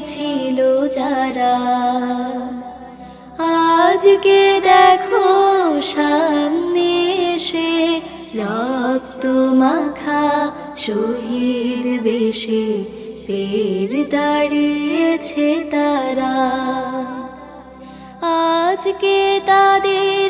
দিয়েছিল যারা। আজকে দেখো সামনে এসে রক্ত মাখা শহীদ বেশে ফের দাঁড়িয়েছে তারা। আজকে তাদের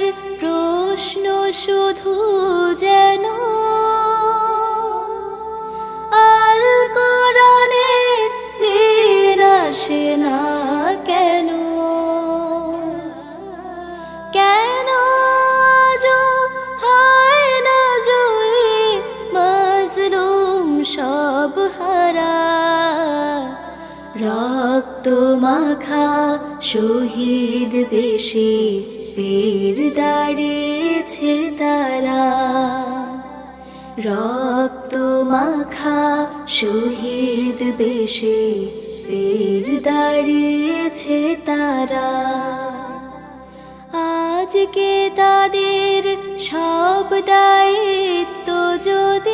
মাখা শহীদ বেশে ফের দাঁড়িয়েছে তারা। রক্ত মাখা শহীদ বেশে ফের দাঁড়িয়েছে তারা। আজকে তাদের সব দায়িত্ব যদি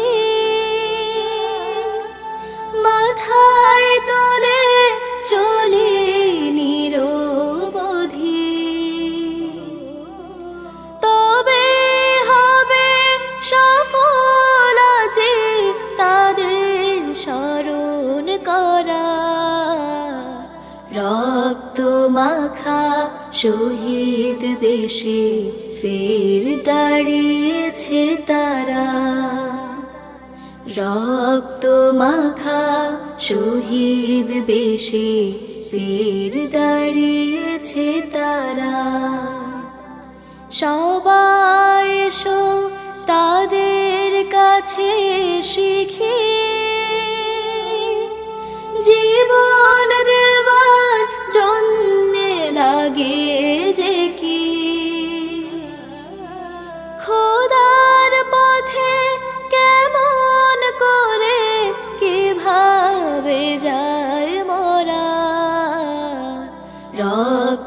মাখা শহীদ বেশে ফের দাঁড়িয়েছে তারা। রক্ত মাখা শহীদ বেশে ফের দাঁড়িয়েছে তারা। সবাই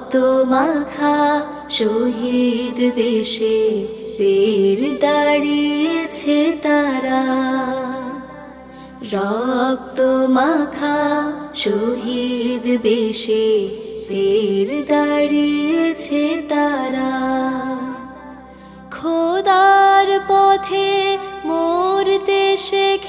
রক্ত মাখা শহীদ বেশে ফের দাঁড়িয়েছে তারা। রক্ত মাখা শহীদ বেশে ফের দাঁড়িয়েছে তারা। খোদার পথে মরতে শেখে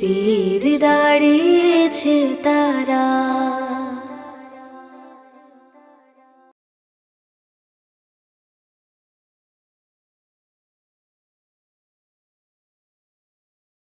ফির দাঁড়িয়েছে তারা।